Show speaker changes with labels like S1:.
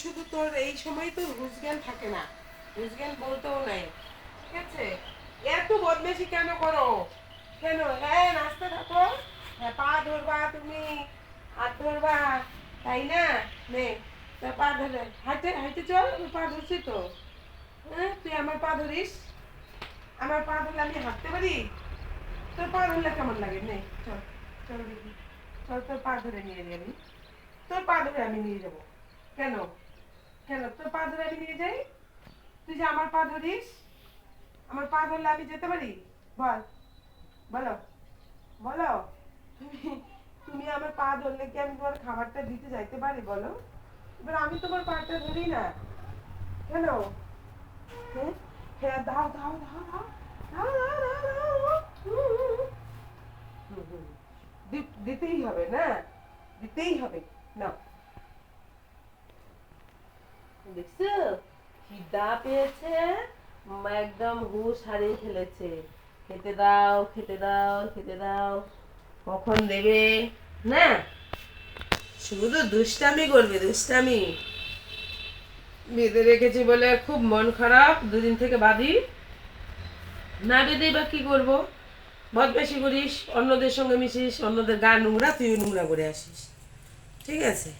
S1: শুধু তোর এই সময় তো হুশ জ্ঞান থাকে না। হুশ বলতেও নাই। ঠিক আছে? এত বদমেশি কেন করো? কেন? হ্যাঁ নাচতে থাকো হ্যাঁ পা ধরবা তুমি। হাত ধরবা। তাই না? নে পা ধরে। হাঁটে হাঁটে চল পা ধরছি তো। হ্যাঁ তুই আমার পা ধরিস? আমার পা ধরলে আমি হাঁটতে পারি? তোর পা ধরলে কেমন লাগে? নে, চল চল দেখি। চল, তোর পা ধরে নিয়ে যাবি তোর পা ধরে আমি নিয়ে যাব। কেন? কেন তোর পা ধরে আমি নিয়ে যাই তুই যে আমার পা ধরিস আমার পা ধরলে আমি যেতে পারি বল বলো বলো তুমি আমার পা ধরলে কি আমি তোমার খাবারটা দিতে যাইতে পারি বলো এবার আমি তোমার পাটা ধরি না কেন হ্যাঁ হ্যাঁ দাও দাও দাও দাও দাও। দিতেই হবে না দিতেই হবে না দেখছ? খিদা পেয়েছে একদম হুশ হারিয়ে ফেলেছে। খেতে দাও খেতে দাও খেতে দাও। কখন দেবে? না, শুধু দুষ্টামি করবে, দুষ্টামি। বেঁধে রেখেছি বলে খুব মন খারাপ, দুদিন থেকে বাদি না বেঁধে বা কি করব? বদমাশি করিস, অন্যদের সঙ্গে মিশিস, অন্যদের গা নোংরা, তুইও নোংরা করে আসিস। ঠিক আছে?